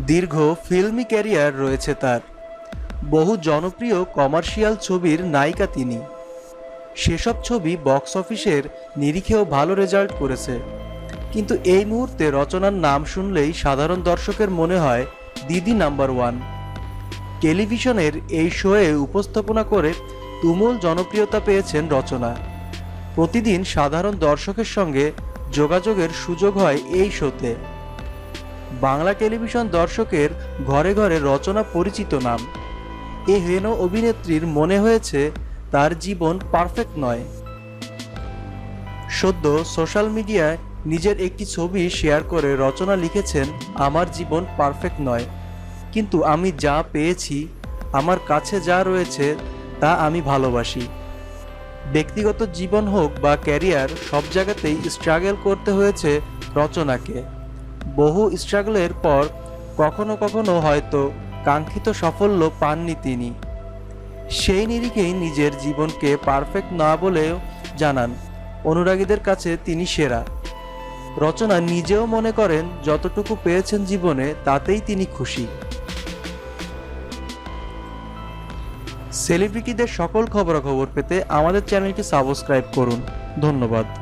দীর্ঘ ফিল্মি ক্যারিয়ার রয়েছে তার। বহু জনপ্রিয় কমার্শিয়াল ছবির নায়িকা তিনি। সেসব ছবি বক্স অফিসের নিরিখেও ভালো রেজাল্ট করেছে। কিন্তু এই মুহূর্তে রচনার নাম শুনলেই সাধারণ দর্শকের মনে হয় দিদি নাম্বার ওয়ান। টেলিভিশনের এই শোয়ে উপস্থাপনা করে তুমুল জনপ্রিয়তা পেয়েছেন রচনা। প্রতিদিন সাধারণ দর্শকের সঙ্গে যোগাযোগের সুযোগ হয় এই শোতে। বাংলা টেলিভিশন দর্শকের ঘরে ঘরে রচনা পরিচিত নাম। এ হেন অভিনেত্রীর মনে হয়েছে তার জীবন পারফেক্ট নয়। সদ্য সোশ্যাল মিডিয়ায় নিজের একটি ছবি শেয়ার করে রচনা লিখেছেন, আমার জীবন পারফেক্ট নয়। কিন্তু আমি যা পেয়েছি, আমার কাছে যা রয়েছে, তা আমি ভালোবাসি। ব্যক্তিগত জীবন হোক বা ক্যারিয়ার, সব জায়গাতেই স্ট্রাগল করতে হয়েছে রচনাকে। বহু স্ট্রাগলের পর কখনো কখনো হয়তো কাঙ্ক্ষিত সাফল্য পাননি তিনি। সেই নিরিখেই নিজের জীবনকে পারফেক্ট না বলেও জানান, অনুরাগীদের কাছে তিনি সেরা। রচনা নিজেও মনে করেন যতটুকু পেয়েছেন জীবনে তাতেই তিনি খুশি। সেলিব্রিটিদের সকল খবরাখবর পেতে আমাদের চ্যানেলটি সাবস্ক্রাইব করুন। ধন্যবাদ।